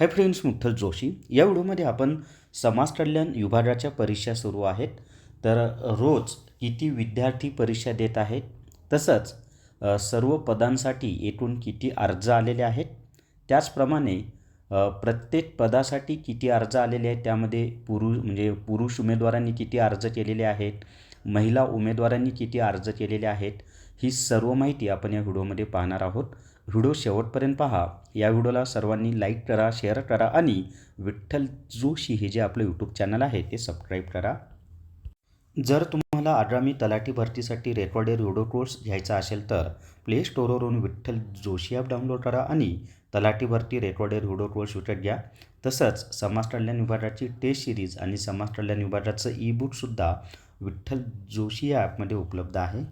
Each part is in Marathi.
Hi friends मुठ्ठल Joshi. या व्हिडिओमध्ये आपण समाज कल्याण विभागाच्या परीक्षा सुरू आहेत. तर रोज किती विद्यार्थी परीक्षा देत आहेत? तसंच सर्व पदांसाठी एकूण किती अर्ज आलेले आहेत? त्याचप्रमाणे प्रत्येक पदासाठी किती अर्ज आलेले आहेत? त्यामध्ये पुरुष म्हणजे पुरुष उमेदवारांनी किती अर्ज केलेले आहेत? महिला उमेदवारांनी किती अर्ज केलेले आहेत? ही सर्व माहिती आपण या व्हिडिओमध्ये पाहणार आहोत. व्हिडिओ शेवटपर्यंत पहा. या व्हिडिओला सर्वांनी लाईक करा शेअर करा आणि विठ्ठल जोशी हे जे आपलं यूट्यूब चॅनल आहे ते सबस्क्राईब करा. जर तुम्हाला आगामी तलाठी भरतीसाठी रेकॉर्डेड व्हिडिओ कोर्स घ्यायचा असेल तर प्ले स्टोअरवरून विठ्ठल जोशी ॲप डाउनलोड करा आणि तलाठी भरती रेकॉर्डेड व्हिडिओ कोर्स विकत घ्या. तसंच समाज कल्याण विभागाची टेस्ट सिरीज आणि समाज कल्याण विभागाचं ई बुकसुद्धा विठ्ठल जोशी या ॲपमध्ये उपलब्ध आहे.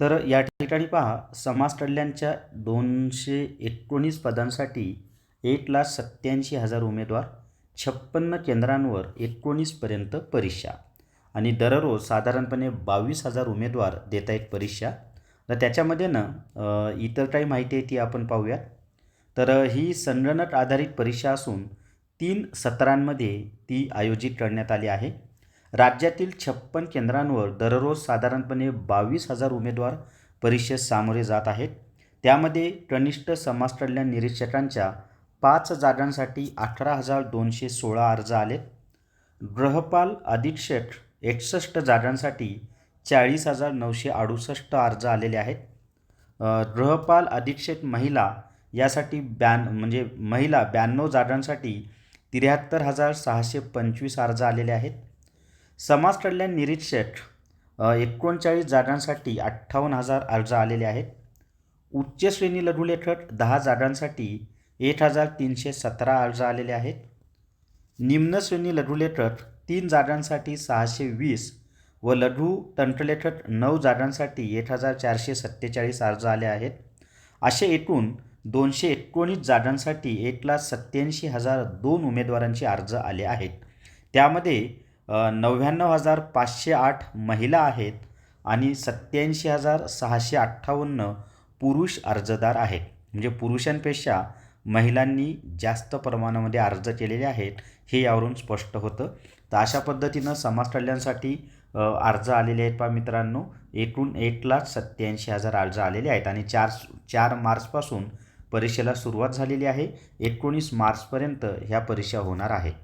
तर या ठिकाणी पहा समाज कल्याणच्या दोनशे एकोणीस पदांसाठी एक लाख सत्त्याऐंशी हजार उमेदवार छप्पन्न केंद्रांवर एकोणीसपर्यंत परीक्षा आणि दररोज साधारणपणे बावीस हजार उमेदवार देत आहेत परीक्षा. तर त्याच्यामध्ये ना इतर काही माहिती आहे ती आपण पाहूयात. तर ही संगणक आधारित परीक्षा असून तीन सत्रांमध्ये ती आयोजित करण्यात आली आहे. राज्यातील छप्पन केंद्रांवर दररोज साधारणपणे बावीस हजार उमेदवार परीक्षेस सामोरे जात आहेत. त्यामध्ये कनिष्ठ समाज कल्याण निरीक्षकांच्या पाच जागांसाठी अठरा हजार दोनशे सोळा अर्ज आलेत. ग्रहपाल अधीक्षक एकसष्ट जागांसाठी चाळीस हजार नऊशे अडुसष्ट अर्ज आलेले आहेत. ग्रहपाल गृहपाल अधीक्षक महिला यासाठी ब्यान म्हणजे महिला ब्याण्णव जागांसाठी त्र्याहत्तर हजार सहाशे पंचवीस अर्ज आलेले आहेत. समाज कल्याण निरीक्षक एकोणचाळीस जागांसाठी अठ्ठावन्न हजार अर्ज आलेले आहेत. उच्च श्रेणी लघुलेखक दहा जागांसाठी एक हजार तीनशे सतरा अर्ज आलेले आहेत. निम्न श्रेणी लघुलेखक तीन जागांसाठी सहाशे वीस व लघु तंत्रलेखक नऊ जागांसाठी एक हजार चारशे सत्तेचाळीस अर्ज आले आहेत. असे एकूण दोनशे एकोणीस जागांसाठी एक लाख सत्त्याऐंशी हजार दोन उमेदवारांचे अर्ज आले आहेत. त्यामध्ये नव्याण्णव हजार पाचशे आठ महिला आहेत आणि सत्त्याऐंशी हजार सहाशे अठ्ठावन्न पुरुष अर्जदार आहेत. म्हणजे पुरुषांपेक्षा महिलांनी जास्त प्रमाणामध्ये अर्ज केलेले आहेत हे यावरून स्पष्ट होतं. तर अशा पद्धतीनं समाज कल्याणसाठी अर्ज आलेले आहेत पा मित्रांनो. एकूण एक लाख सत्त्याऐंशी हजार अर्ज आलेले आहेत आणि चार चार मार्चपासून परीक्षेला सुरुवात झालेली आहे. एकोणीस मार्चपर्यंत ह्या परीक्षा होणार आहेत.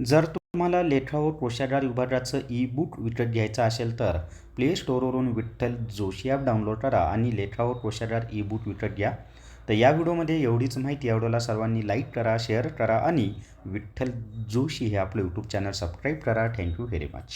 जर तुम्हाला लेखा व कोशागार विभागाचं ई बुक विकत घ्यायचं असेल तर प्ले स्टोअरवरून विठ्ठल जोशी ॲप डाउनलोड करा आणि लेखा व कोशागार ई बुक विकत घ्या. तर या व्हिडिओमध्ये एवढीच माहिती. या व्हिडिओला सर्वांनी लाईक करा शेअर करा आणि विठ्ठल जोशी हे आपलं यूट्यूब चॅनल सबस्क्राईब करा. Thank you very much